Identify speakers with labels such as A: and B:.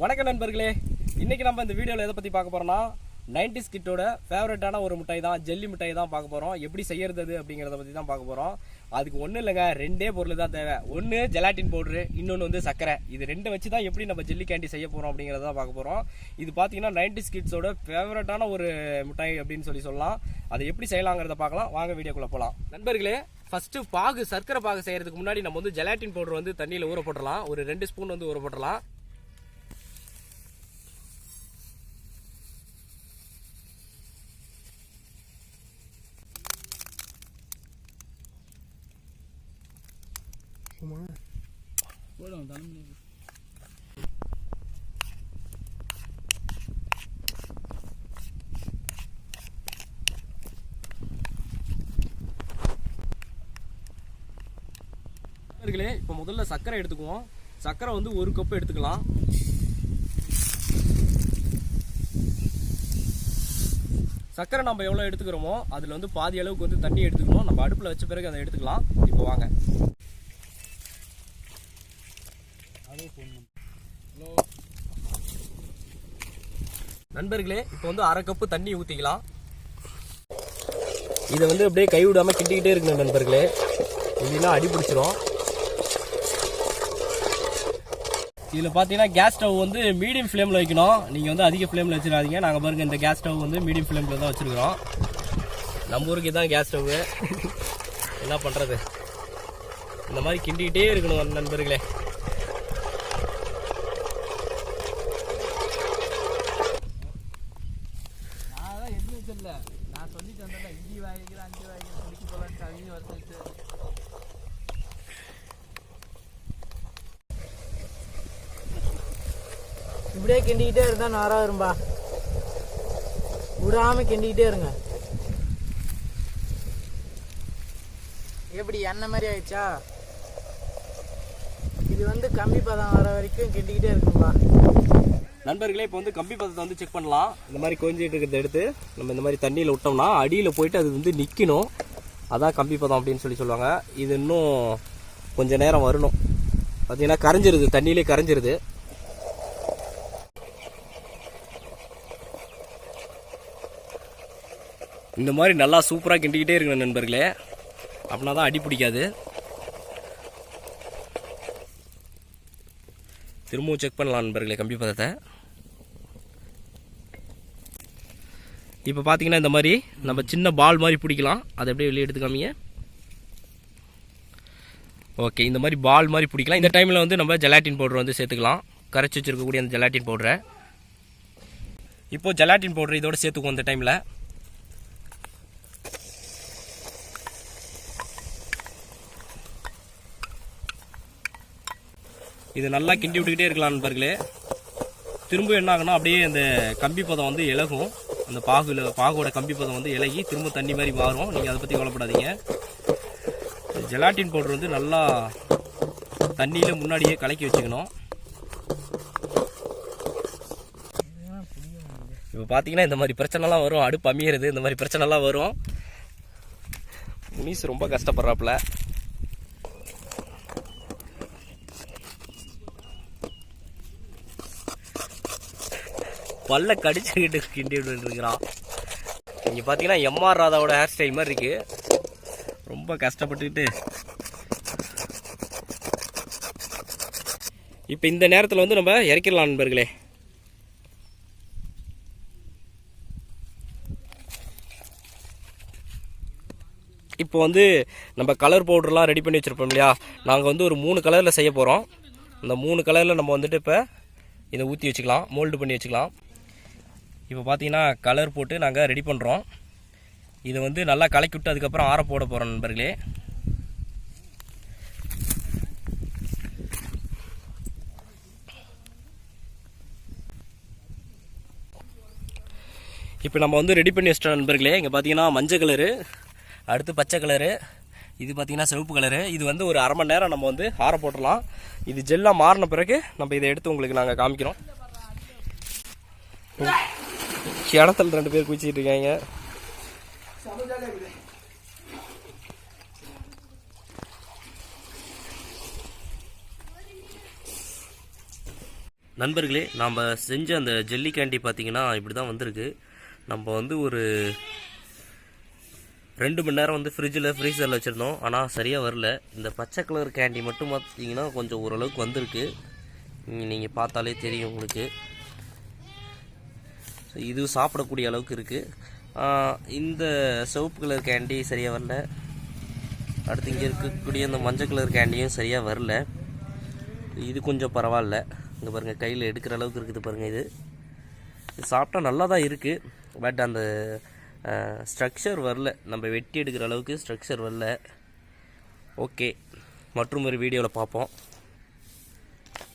A: வணக்கம் நண்பர்களே. இன்றைக்கி நம்ம இந்த வீடியோவில் எதை பற்றி பார்க்க போகிறோம்னா நைன்டிஸ் கிட்டோட ஃபேவரட்டான ஒரு மிட்டாய் தான் ஜெல்லி மிட்டாய் தான் பார்க்க போகிறோம் எப்படி செய்யறது அப்படிங்கிறத பற்றி தான் பார்க்க போகிறோம் அதுக்கு ஒன்றும் இல்லைங்க ரெண்டே பொருள் தான் தேவை. ஒன்று ஜெலாட்டின் பவுட்ரு இன்னொன்று வந்து சர்க்கரை. இது ரெண்டு வச்சு தான் எப்படி நம்ம ஜெல்லி கேண்டி செய்ய போகிறோம் அப்படிங்கிறத தான் பார்க்க போகிறோம் இது பார்த்தீங்கன்னா 90s கிட்ஸோட ஃபேவரட்டான ஒரு மிட்டாய் அப்படின்னு சொல்லி சொல்லலாம். அதை எப்படி செய்யலாங்கிறத பார்க்கலாம். வாங்க வீடியோக்குள்ளே போகலாம் நண்பர்களே ஃபஸ்ட்டு பாகு சர்க்கரை பாகு செய்கிறதுக்கு முன்னாடி நம்ம வந்து ஜெலாட்டின் பவுடர் வந்து தண்ணியில் ஊற போட்டுடலாம். ஒரு ரெண்டு ஸ்பூன் வந்து ஊற போட்டுடலாம். நண்பர்களே இப்போ முதல்ல சர்க்கரை எடுத்துக்குவோம். சர்க்கரை வந்து ஒரு கப் எடுத்துக்கலாம். சர்க்கரை நம்ம எவ்வளோ எடுத்துக்கிறோமோ அதில் வந்து பாதி அளவுக்கு வந்து தண்ணி எடுத்துக்கணும். நம்ம அடுப்பில் வச்ச பிறகு அதை எடுத்துக்கலாம். இப்போ வாங்க. ஹலோ நண்பர்களே இப்போ வந்து அரை கப்பு தண்ணி ஊற்றிக்கலாம் இதை வந்து அப்படியே கை விடாமல் கிண்டிக்கிட்டே இருக்கணும் நண்பர்களே. இல்லைன்னா அடி பிடிச்சிரும். இதில் பார்த்தீங்கன்னா கேஸ் ஸ்டவ் வந்து மீடியம் ஃப்ளேமில் வைக்கணும். நீங்கள் வந்து அதிக ஃப்ளேமில் வச்சிடாதீங்க. நாங்கள் பாருங்கள் இந்த கேஸ் ஸ்டவ் வந்து மீடியம் ஃப்ளேமில் தான் வச்சுருக்கிறோம். நம்ம ஊருக்கு தான் கேஸ் ஸ்டவ்வு என்ன பண்ணுறது இந்த மாதிரி கிண்டிக்கிட்டே இருக்கணும் நண்பர்களே
B: நான் நான் சொல்லிட்டு வந்தேன்ல இஞ்சி வாங்கிக்கிறேன் அஞ்சு வாங்கிக்கிறேன் குடிக்க போகலான்னு கவிஞ வச்சுட்டு இப்படியே கிண்டிக்கிட்டே இருந்தா நாரா வரும்பா. விடாம கிண்டிக்கிட்டே இருங்க. எப்படி எண்ணெய் மாதிரி ஆயிடுச்சா? இது வந்து கம்பி பதம் வர வரைக்கும் கிண்டிக்கிட்டே இருக்கும்பா.
A: நண்பர்களே இப்போ வந்து கம்பி பதத்தை வந்து செக் பண்ணலாம். இந்த மாதிரி கொஞ்சிட்டு இருக்கிறத எடுத்து நம்ம இந்த மாதிரி தண்ணியில் விட்டோம்னா அடியில் போயிட்டு அது வந்து நிற்கணும் அதான் கம்பி பதம் அப்படின்னு சொல்லி சொல்லுவாங்க. இது இன்னும் கொஞ்சம் நேரம் வரணும். பார்த்தீங்கன்னா கரைஞ்சிருது தண்ணியிலே கரைஞ்சிருது. இந்த மாதிரி நல்லா சூப்பராக கிண்டிக்கிட்டே இருக்கணும் நண்பர்களே. அப்படின்னா தான் அடி பிடிக்காது. திரும்பவும் செக் பண்ணலாம் நண்பர்களே கம்பி பதத்தை இப்போ பார்த்தீங்கன்னா இந்த மாதிரி நம்ம சின்ன பால் மாதிரி பிடிக்கலாம். அதை அப்படியே வெளியே எடுத்து காமிங்க ஓகே இந்த மாதிரி பால் மாதிரி பிடிக்கலாம். இந்த டைமில் வந்து நம்ம ஜெலாட்டின் பவுடர் வந்து சேர்த்துக்கலாம். கரைச்சி வச்சிருக்கக்கூடிய அந்த ஜெலாட்டின் பவுடரை இப்போ ஜெலாட்டின் பவுடர் இதோட சேர்த்துக்குவோம் இந்த டைமில் இது நல்லா கிண்டி விட்டுக்கிட்டே இருக்கலாம் நண்பர்களே. திரும்ப என்ன ஆகும்னா அப்படியே அந்த கம்பி பதம் வந்து இலகும். அந்த பாகுல பாகோட கம்பி பதம் வந்து இலகி திரும்ப தண்ணி மாதிரி மாறும். நீங்கள் அதை பற்றி கவலைப்படாதீங்க. ஜெலாட்டின் பவுடர் வந்து நல்லா தண்ணியில் முன்னாடியே கலக்கி வச்சுக்கணும். இப்போ பார்த்தீங்கன்னா இந்த மாதிரி பிரச்சனைலாம் வரும். அடுப்பு அமையிறது இந்த மாதிரி பிரச்சனைலாம் வரும். முனிஸ் ரொம்ப கஷ்டப்படுறாப்புல. பல்ல கடிச்சுக்கிட்டு கிண்டி இருக்கிறான் இங்கே பார்த்தீங்கன்னா எம்ஆர் ராதாவோட ஹேர் ஸ்டைல் மாதிரி இருக்கு. ரொம்ப கஷ்டப்பட்டுக்கிட்டு. இப்போ இந்த நேரத்தில் வந்து நம்ம இறக்கிடலாம் நண்பர்களே. இப்போ வந்து நம்ம கலர் பவுடர்லாம் ரெடி பண்ணி வச்சுருப்போம் இல்லையா? நாங்கள் வந்து ஒரு மூணு கலரில் செய்ய போகிறோம் இந்த மூணு கலரில் நம்ம வந்துட்டு இப்போ இதை ஊற்றி வச்சுக்கலாம் மோல்டு பண்ணி வச்சுக்கலாம். இப்போ பார்த்தீங்கன்னா கலர் போட்டு நாங்கள் ரெடி பண்ணுறோம் இதை வந்து நல்லா கலக்கி விட்டு அதுக்கப்புறம் ஆற போட போகிறோம் நண்பர்களே. இப்போ நம்ம வந்து ரெடி பண்ணி வச்சிட்டோம் நண்பர்களே. இங்கே பார்த்தீங்கன்னா மஞ்சள் கலரு அடுத்து பச்சை கலரு இது பார்த்தீங்கன்னா சிவப்பு கலரு இது வந்து ஒரு அரை மணி நேரம் நம்ம வந்து ஆற போட்டுடலாம். இது ஜெல்லாக மாறின பிறகு நம்ம இதை எடுத்து உங்களுக்கு நாங்கள் காமிக்கிறோம். கிணத்துல ரெண்டு பேர் குச்சிக்கிட்டு இருக்காங்க.
C: நண்பர்களே நாம் செஞ்ச அந்த ஜெல்லி கேண்டி பார்த்தீங்கன்னா இப்படி தான் வந்திருக்கு. நம்ம வந்து ஒரு ரெண்டு மணி நேரம் வந்து ஃப்ரிட்ஜில் ஃப்ரீசரில் வச்சுருந்தோம். ஆனால் சரியாக வரல. இந்த பச்சை கலர் கேண்டி மட்டும் பார்த்தீங்கன்னா கொஞ்சம் ஓரளவுக்கு வந்திருக்கு. நீங்கள் பார்த்தாலே தெரியும் உங்களுக்கு. ஸோ இது சாப்பிடக்கூடிய அளவுக்கு இருக்குது இந்த சிவப்பு கலர் கேண்டி சரியாக வரல. அடுத்து இங்கே இருக்கக்கூடிய இந்த மஞ்சள் கலர் கேண்டியும் சரியாக வரல. இது கொஞ்சம் பரவாயில்ல. இங்கே பாருங்கள் கையில் எடுக்கிற அளவுக்கு இருக்குது பாருங்கள் இது. இது சாப்பிட்டா நல்லா தான் இருக்குது பட் அந்த ஸ்ட்ரக்சர் வரல. நம்ம வெட்டி எடுக்கிற அளவுக்கு ஸ்ட்ரக்சர் வரல. ஓகே மற்றும் ஒரு வீடியோவில் பார்ப்போம்.